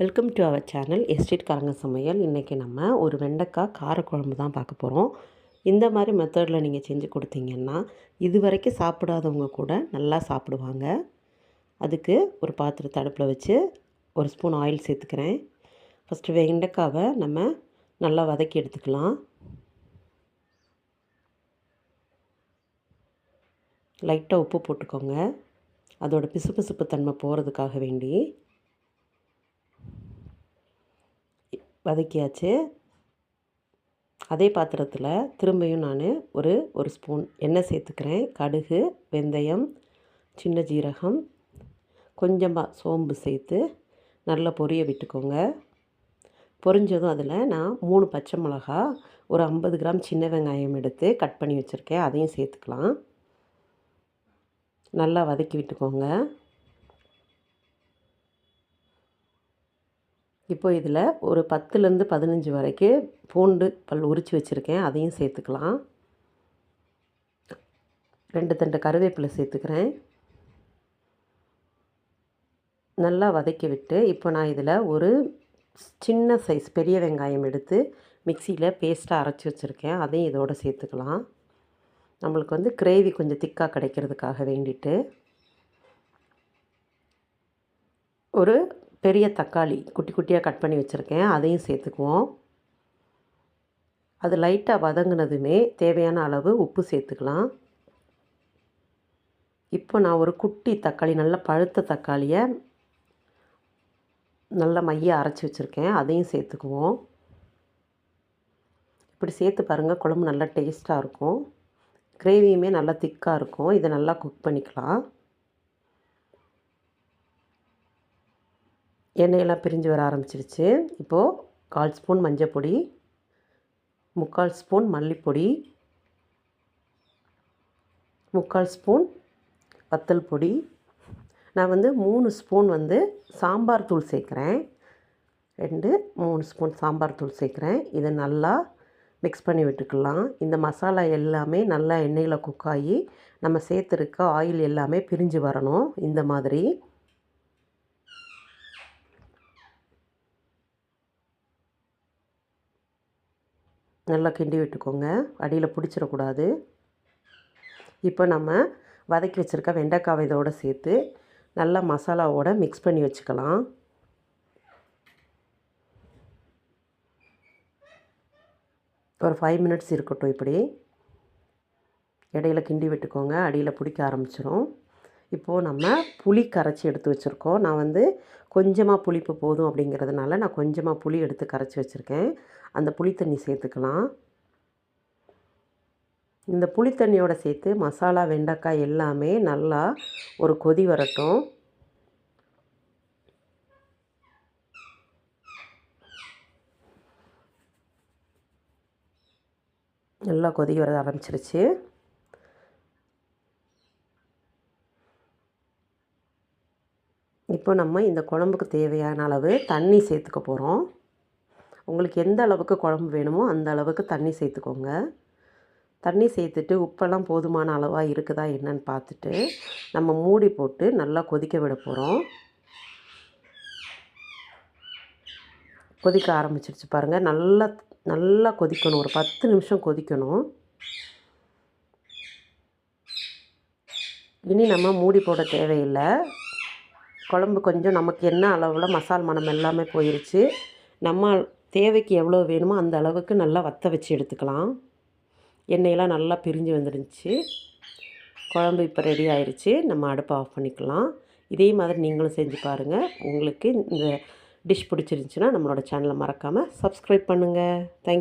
Welcome to அவர் channel estate காரங்க சமையல் இன்றைக்கி நம்ம ஒரு வெண்டைக்காய் காரக்குழம்பு தான் பார்க்க போகிறோம் இந்த மாதிரி மெத்தடில் நீங்கள் செஞ்சு கொடுத்தீங்கன்னா இது வரைக்கும் சாப்பிடாதவங்க கூட நல்லா சாப்பிடுவாங்க. அதுக்கு ஒரு பாத்திரத்தை அடுப்பில் வச்சு ஒரு ஸ்பூன் ஆயில் சேர்த்துக்கிறேன். ஃபஸ்ட்டு வெண்டைக்காவை நம்ம நல்லா வதக்கி எடுத்துக்கலாம். லைட்டாக உப்பு போட்டுக்கோங்க. அதோடய பிசுபிசுப்பு தன்மை போகிறதுக்காக வேண்டி. வதக்கியாச்சு. அதே பாத்திரத்தில் திரும்பியும் நான் ஒரு ஒரு ஸ்பூன் எண்ணெய் சேர்த்துக்கிறேன். கடுகு வெந்தயம் சின்ன ஜீரகம் கொஞ்சமாக சோம்பு சேர்த்து நல்லா பொரிய விட்டுக்கோங்க. பொரிஞ்சதும் அதில் நான் மூணு பச்சை மிளகா ஒரு ஐம்பது கிராம் சின்ன வெங்காயம் எடுத்து கட் பண்ணி வச்சுருக்கேன். அதையும் சேர்த்துக்கலாம். நல்லா வதக்கி விட்டுக்கோங்க. இப்போ இதில் ஒரு பத்துலேருந்து பதினஞ்சு வரைக்கும் பூண்டு பல் உரித்து வச்சுருக்கேன் அதையும் சேர்த்துக்கலாம். ரெண்டு தண்டு கருவேப்பிலை சேர்த்துக்கிறேன். நல்லா வதக்கி விட்டு இப்போ நான் இதில் ஒரு சின்ன சைஸ் பெரிய வெங்காயம் எடுத்து மிக்சியில் பேஸ்ட்டாக அரைச்சி வச்சுருக்கேன் அதையும் இதோடு சேர்த்துக்கலாம். நம்மளுக்கு வந்து கிரேவி கொஞ்சம் திக்காக கிடைக்கிறதுக்காக வேண்டிட்டு ஒரு பெரிய தக்காளி குட்டி குட்டியாக கட் பண்ணி வச்சுருக்கேன். அதையும் சேர்த்துக்குவோம். அது லைட்டாக வதங்கினதுமே தேவையான அளவு உப்பு சேர்த்துக்கலாம். இப்போ நான் ஒரு குட்டி தக்காளி நல்ல பழுத்த தக்காளியை நல்ல மைய அரைச்சி வச்சுருக்கேன். அதையும் சேர்த்துக்குவோம். இப்படி சேர்த்து பாருங்கள் குழம்பு நல்லா டேஸ்ட்டாக இருக்கும். கிரேவியுமே நல்லா திக்காக இருக்கும். இதை நல்லா குக் பண்ணிக்கலாம். எண்ணெயெல்லாம் பிரிஞ்சு வர ஆரம்பிச்சிருச்சு. இப்போது கால் ஸ்பூன் மஞ்சள் பொடி முக்கால் ஸ்பூன் மல்லிப்பொடி முக்கால் ஸ்பூன் வத்தல் பொடி. நான் வந்து மூணு ஸ்பூன் வந்து சாம்பார் தூள் சேர்க்குறேன். ரெண்டு மூணு ஸ்பூன் சாம்பார் தூள் சேர்க்குறேன். இதை நல்லா மிக்ஸ் பண்ணி விட்டுக்கலாம். இந்த மசாலா எல்லாமே நல்லா எண்ணெயில் குக் ஆகி நம்ம சேர்த்துருக்க ஆயில் எல்லாமே பிரிஞ்சு வரணும். இந்த மாதிரி. நல்லா கிண்டி விட்டுக்கோங்க. அடியில் பிடிச்சிடக்கூடாது. இப்போ நம்ம வதக்கி வச்சுருக்க வெண்டைக்காவை இதோடு சேர்த்து நல்லா மசாலாவோடு மிக்ஸ் பண்ணி வச்சுக்கலாம். ஒரு ஃபைவ் மினிட்ஸ் இருக்கட்டும் இப்படி. இடையில கிண்டி விட்டுக்கோங்க. அடியில் பிடிக்க ஆரம்பிச்சிடும் இப்போது நம்ம புளி கரைச்சி எடுத்து வச்சுருக்கோம். நான் வந்து கொஞ்சமாக புளிப்பு போதும் அப்படிங்கிறதுனால நான் கொஞ்சமாக புளி எடுத்து கரைச்சி வச்சுருக்கேன். அந்த புளி தண்ணி சேர்த்துக்கலாம். இந்த புளி தண்ணியோட சேர்த்து மசாலா வெண்டைக்காய் எல்லாமே நல்லா ஒரு கொதி வரட்டும். நல்லா கொதி வர ஆரம்பிச்சிருச்சு. இப்போ நம்ம இந்த குழம்புக்கு தேவையான அளவு தண்ணி சேர்த்துக்க போகிறோம் உங்களுக்கு எந்த அளவுக்கு குழம்பு வேணுமோ அந்த அளவுக்கு தண்ணி சேர்த்துக்கோங்க. தண்ணி சேர்த்துட்டு உப்பெல்லாம் போதுமான அளவாக இருக்குதா என்னன்னு பார்த்துட்டு நம்ம மூடி போட்டு நல்லா கொதிக்க விட போகிறோம் கொதிக்க ஆரம்பிச்சிருச்சு பாருங்கள் நல்லா நல்லா கொதிக்கணும். ஒரு பத்து நிமிஷம் கொதிக்கணும். இனி நம்ம மூடி போட தேவையில்லை. குழம்பு கொஞ்சம் நமக்கு என்ன அளவில் மசால் மனம் எல்லாமே போயிடுச்சு நம்ம தேவைக்கு எவ்வளோ வேணுமோ அந்த அளவுக்கு நல்லா வத்த வச்சு எடுத்துக்கலாம். எண்ணெயெல்லாம் நல்லா பிரிஞ்சு வந்துருந்துச்சு குழம்பு இப்போ ரெடி ஆயிடுச்சு நம்ம அடுப்பை ஆஃப் பண்ணிக்கலாம். இதே மாதிரி நீங்களும் செஞ்சு பாருங்கள் உங்களுக்கு இந்த டிஷ் பிடிச்சிருந்துச்சின்னா நம்மளோட சேனலை மறக்காமல் சப்ஸ்கிரைப் பண்ணுங்கள் தேங்க்